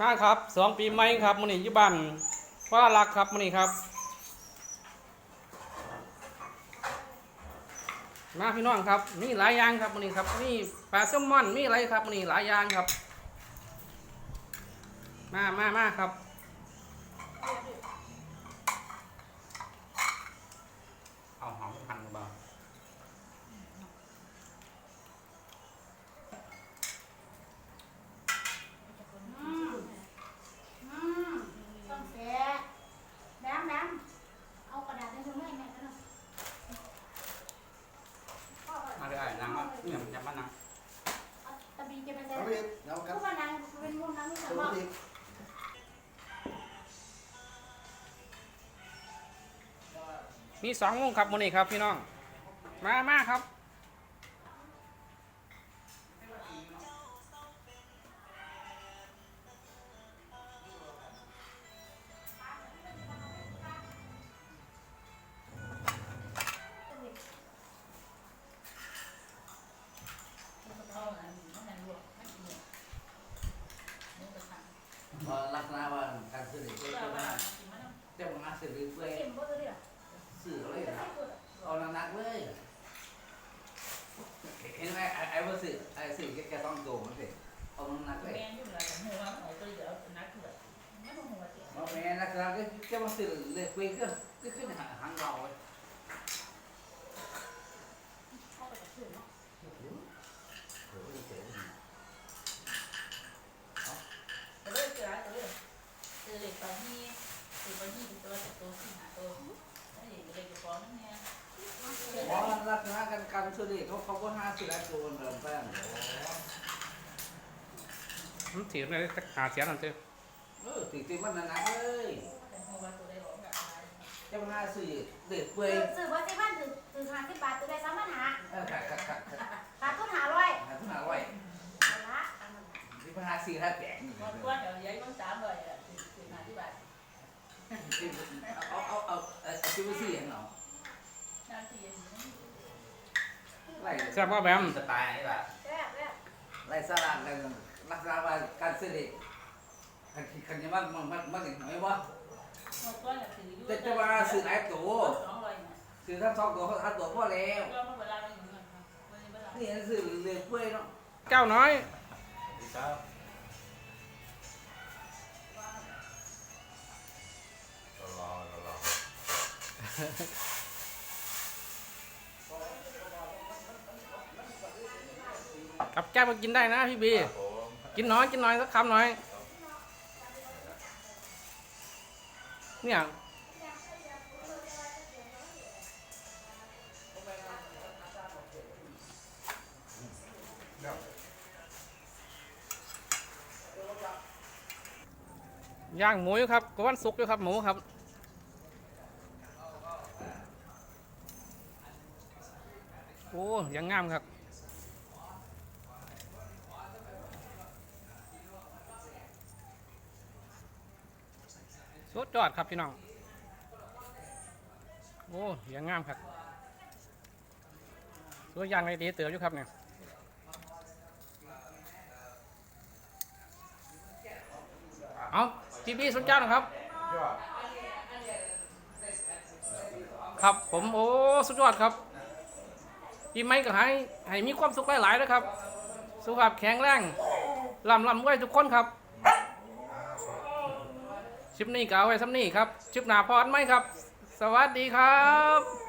มาครับสองปีใหม่ครับมันนี่ยุบันฟ้ารักครับมันนี่ครับ มาพี่น้องครับมีหลายอย่างครับมันนี่ครับมีปลาแซลมอนมีอะไรครับมันนี่หลายอย่างครับ มามามาครับ เอาหอมพันบ่า อืมอืมต้องเสียแดมแดมเอากระดาษในถุงให้แม่กันหน่อยพ่อก่อน มาเลย ไอ้นางมาเนี่ยยับมานังเอาตะบีจะไปใส่เอาไปเดี๋ยวกันทุกวันนั้นเป็นมุมนั้นไม่สสามวัารสถดีมีสองวงครับมื้อนี้ครับพี่น้อง มามาครับ เห็นไหมไอ้ไอ้ว่าสื่อไอ้สื่อแกต้องโดมันสิเอาหนักเลยแม่อยู่หลายหัวเอาตัวเดียวนักเถื่อนไม่ต้องหัวเดียมาแม่ลักษณะก็แกมาสื่อเลยคุยก็ก็ขึ้นหางเราเลยเข้าไปกับสื่อเนาะตัวเลือกเจอตัวเลือกเจอเล็กไปที่ตัวไปที่ตัวจากตัวสี่หาตัวนี่เล็กจะฟ้องเนี่ย เพราะลักษณะการการสื่อเขาเขาก็ห้าสื่อหลายตัวเดิมแป้งมันถีบเลยจักหาเสียนั่นเจ้เออติดติมันหนักเลยแต่หัวตัวได้หลงกับอะไรเจ้ามาสื่อเด็กเปื่อยสื่อว่าสิบ้านถือถือหาสิบบาทตัวได้สามพันหาเออขัดขัดขัดขาดทุนหาร้อยขัดทุนหาไว้อาละอันนั้นที่พาสี่ห้าแปดนี่ก้อนก้อนเดี๋ยวย้ายก้อนสามเลยอะสี่หาที่บานเอาเอาเอาเอาชิวซี่เห็นเหรอ แซ่บว่าแบมสไตล์นี่แบบแซ่บแซ่บไล่สลัดกันลักษณะว่าการซื้อเด็กขันขันยังมันมันมันมันหน่อยว่าก้อนถืออยู่จะจะว่าซื้อหลายตัวสองร้อยเนี่ยซื้อทั้งสองตัวทั้งตัวพอแล้วก็เมื่อเวลาเราอยู่เงินครับวันนี้เวลานี่ซื้อเลือเปื่อยเนาะเจ้าน้อยครับ กับแก้วมากินได้นะพี่บีกินน้อยกินน้อยสักคำน้อย เนี่ย ย่างหมูอยู่ครับกวันสุกอยู่ครับหมูครับ โอ้ยังงามครับ สุดยอดครับพี่น้อง โอ้เสียังงามครับสวยอย่างไรดีเตืออยู่ครับเนี่ยเอาพี่พี่สุดยอดนะครับ ครับผมโอ้สุดยอดครับพี่ไม่ก็ให้ให้มีความสุขหลายๆนะครับ สุขภาพแข็งแรงลำลำไว้ทุกคนครับ ชิปนี้ก็เอาไว้ซ้ำนี่ครับ ชิปหนาพอดไหมครับ สวัสดีครับ